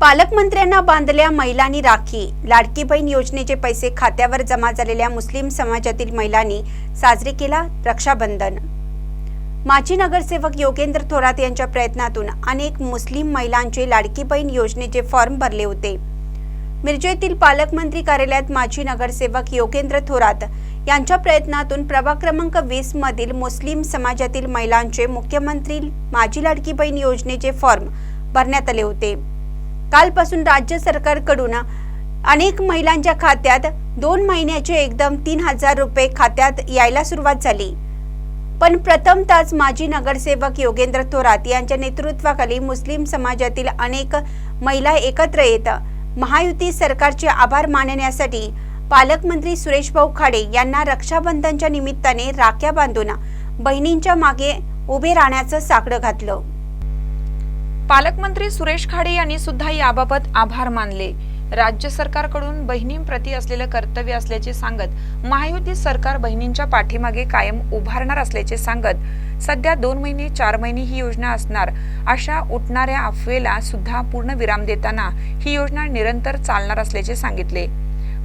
पालकमंत्र्यांना बांधल्या महिलांनी राखी. लाडकी बहीण योजनेचे पैसे खात्यावर जमा झालेल्या मुस्लिम समाजातील महिलांनी साजरे केला रक्षाबंधन. माजी नगरसेवक योगेंद्र थोरात यांच्या प्रयत्नातून अनेक मुस्लिम महिलांचे लाडकी बहीण योजनेचे फॉर्म भरले होते. मिरजेतील पालकमंत्री कार्यालयात माजी नगरसेवक योगेंद्र थोरात यांच्या प्रयत्नातून प्रभाग क्रमांक वीस मधील मुस्लिम समाजातील महिलांचे मुख्यमंत्री माझी लाडकी बहीण योजनेचे फॉर्म भरण्यात आले होते. कालपासून राज्य सरकारकडून अनेक महिलांच्या खात्यात दोन महिन्याचे एकदम तीन हजार रुपये खात्यात यायला सुरुवात झाली. पण प्रथमतःच माजी नगरसेवक योगेंद्र थोरात यांच्या नेतृत्वाखाली मुस्लिम समाजातील अनेक महिला एकत्र येत महायुती सरकारचे आभार मानण्यासाठी पालकमंत्री सुरेश भाऊ खाडे यांना रक्षाबंधनच्या निमित्ताने राख्या बांधून बहिणींच्या मागे उभे राहण्याचं साकडं घातलं. पालकमंत्री सुरेश खाडे यांनी सुद्धा याबाबत आभार मानले. राज्य सरकारकडून बहिणींप्रती असलेलं कर्तव्य असल्याचे सांगत महायुती सरकार बहिणींच्या पाठीमागे कायम उभारणार असल्याचे सांगत सध्या दोन महिने चार महिने ही योजना असणार. अशा उठणाऱ्या अफवेला सुद्धा पूर्ण विराम देताना ही योजना निरंतर चालणार असल्याचे सांगितले.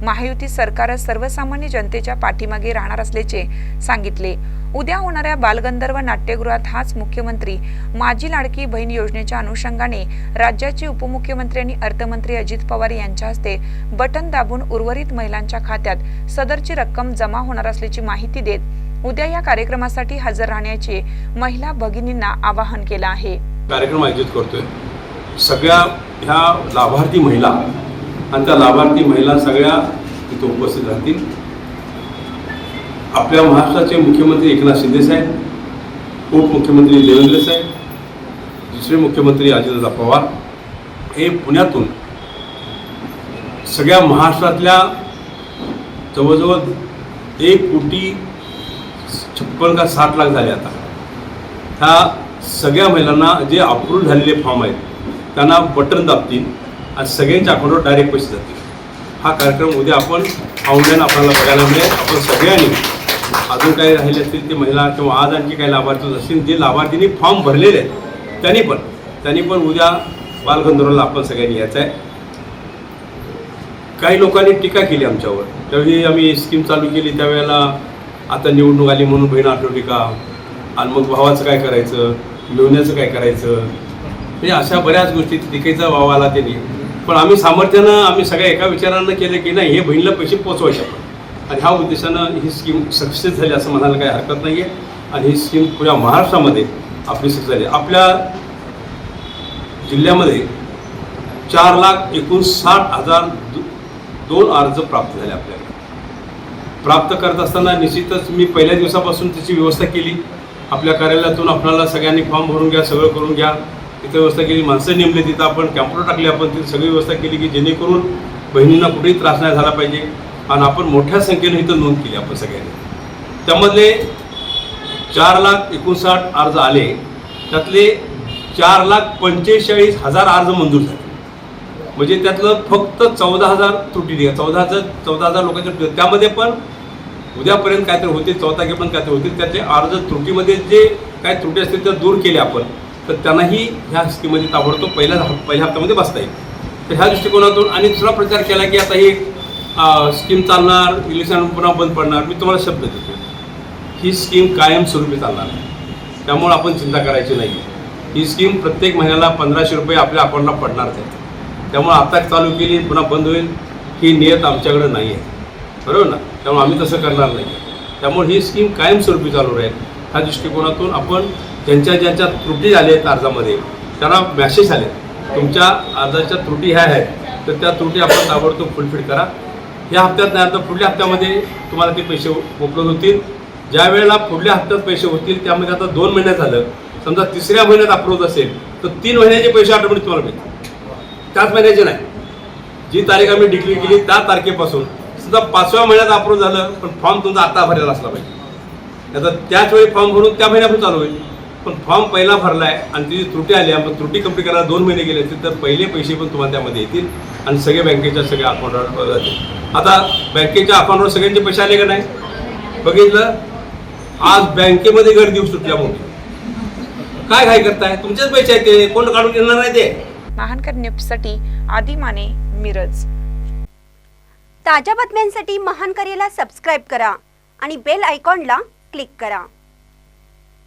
महायुती सरकार सर्वसामान्य जनतेच्या पाठीमागे राहणार असल्याचे सांगितले. उद्या होणाऱ्या बालगंधर्व नाट्यगृहात हाच मुख्यमंत्री माझी लाडकी बहीण योजनेच्या अनुषंगाने राज्याचे उपमुख्यमंत्री आणि अर्थमंत्री अजित पवार यांच्या हस्ते बटन दाबून उर्वरित महिलांच्या खात्यात सदरची रक्कम जमा होणार असल्याची माहिती देत उद्या या कार्यक्रमासाठी हजर राहण्याचे महिला भगिनींना आवाहन केलं आहे. कार्यक्रम आयोजित करतोय. सगळ्या ह्या लाभार्थी महिला आणि त्या लाभार्थी महिला सगळ्या तिथं उपस्थित राहतील. आपल्या महाराष्ट्राचे मुख्यमंत्री एकनाथ शिंदे साहेब उपमुख्यमंत्री देवेंद्र साहेब दुसरे मुख्यमंत्री अजितदादा पवार हे पुण्यातून सगळ्या महाराष्ट्रातल्या जवळजवळ एक कोटी छप्पन का साठ लाख झाले आता. ह्या सगळ्या महिलांना जे अप्रूव्ह झालेले फॉर्म आहेत त्यांना बटन दाबतील. आणि सगळ्यांच्या अकाउंटवर डायरेक्ट पैसे जातील. हा कार्यक्रम उद्या आपण ऑनलाईन आपल्याला बघायला मिळेल. आपण सगळ्यांनी अजून काही राहिले असतील ते महिला किंवा आज आणखी काही लाभार्थी असतील जे लाभार्थींनी फॉर्म भरलेले आहेत त्यांनी पण त्यांनी पण उद्या बालगंधर्वला आपण सगळ्यांनी यायचं आहे. काही लोकांनी टीका केली आमच्यावर. त्यावेळी आम्ही स्कीम चालू केली त्यावेळेला आता निवडणूक आली म्हणून बहीण आठवली का? आणि मग भावाचं काय करायचं? मिळवण्याचं काय करायचं? म्हणजे अशा बऱ्याच गोष्टी टीकेचा वावा आला त्यांनी. पण आम्ही सामर्थ्यानं आम्ही सगळ्या एका विचारानं केलं की नाही हे बहिणीला पैसे पोचवायचे आपण. आणि ह्या उद्देशानं ही स्कीम सक्सेस झाली असं म्हणायला काही हरकत नाही आहे आणि ही स्कीम पुऱ्या महाराष्ट्रामध्ये आपली सक्सेस झाली. आपल्या जिल्ह्यामध्ये चार लाख एकोणसाठ हजार दोन अर्ज प्राप्त झाले आपल्याला. प्राप्त करत असताना निश्चितच मी पहिल्या दिवसापासून त्याची व्यवस्था केली. आपल्या कार्यालयातून आपल्याला सगळ्यांनी फॉर्म भरून घ्या सगळं करून घ्या. तिथं व्यवस्था केली माणसं नेमली तिथं आपण कॅम्प्युटर टाकले आपण तिथे सगळी व्यवस्था केली की जेणेकरून बहिणींना कुठेही त्रास नाही झाला पाहिजे. आणि आपण मोठ्या संख्येनं इथं नोंद केली आपण सगळ्यांनी. त्यामधले चार लाख एकोणसाठ अर्ज आले. त्यातले चार लाख पंचेचाळीस हजार अर्ज मंजूर झाले. म्हणजे त्यातलं फक्त चौदा हजार त्रुटी निघा चौदा हजार चौदा हजार लोकांच्या त्रुटी. त्यामध्ये पण उद्यापर्यंत काहीतरी होते चौथा पण काहीतरी होते त्यातले अर्ज त्रुटीमध्ये जे काय त्रुटी असतील त्या दूर केले आपण. तर त्यांनाही ह्या स्कीममध्ये ताबडतोब पहिल्या पहिल्या हप्त्यामध्ये बसता येईल. तर ह्या दृष्टिकोनातून आणि दुसरा प्रचार केला की आता ही स्कीम चालणार इलेक्शन पुन्हा बंद पडणार मी तुम्हाला शब्द देतो. ही स्कीम कायमस्वरूपी चालणार आहे त्यामुळे आपण चिंता करायची नाही ही स्कीम प्रत्येक महिन्याला पंधराशे रुपये आपल्या अकाउंटला पडणार आहेत त्यामुळे आता चालू केली पुन्हा बंद होईल ही नियत आमच्याकडे नाही आहे. बरोबर ना? त्यामुळे आम्ही तसं करणार नाही त्यामुळे ही स्कीम कायमस्वरूपी चालू राहील. ह्या दृष्टिकोनातून आपण ज्यांच्या ज्यांच्या त्रुटी झाल्या आहेत अर्जामध्ये त्यांना मॅसेज आले. तुमच्या अर्जाच्या त्रुटी ह्या आहेत तर त्या त्रुटी आपण ताबडतोब फुलफिल करा. या हप्त्यात नाही तर पुढल्या हप्त्यामध्ये तुम्हाला ते पैसे उपलब्ध होतील. ज्या वेळेला पुढल्या हप्त्यात पैसे होतील त्यामध्ये आता दोन महिन्यात झालं. समजा तिसऱ्या महिन्यात अप्रूव्ह असेल तर तीन महिन्याचे पैसे ऑटोमॅटिक तुम्हाला मिळतील. त्याच महिन्याचे नाही. जी तारीख आम्ही डिक्लेअर केली त्या तारखेपासून समजा पाचव्या महिन्यात अप्रूव्ह झालं पण फॉर्म तुमचा आता भरायला असला पाहिजे. आता त्याच वेळी फॉर्म भरून त्या महिन्यापासून चालू होईल. पण फॉर्म पहिला भरला आहे आणि तिची त्रुटी आली आहे मग त्रुटी कंप्लीट करायला दोन महिने गेले असतील तर पहिले पैसे पण तुम्हाला त्यामध्ये येतील आणि सगळे बँकेच्या सगळ्या अकाउंटवर जातील. आता बँकेच्या अकाउंटवर सगळ्यांचे पैसे आले का नाही? बघितलं? आज बँकेमध्ये गर्दी होऊ सुटल्या मोठी काय काय करताय? तुमचेच पैसे आहेत ते. कोण काढून घेणार नाही ते? महानकर न्यूजसाठी आदी माने मिरज. ताज्या बातम्यांसाठी महान करेला सबस्क्राईब करा आणि बेल आयकॉनला क्लिक करा.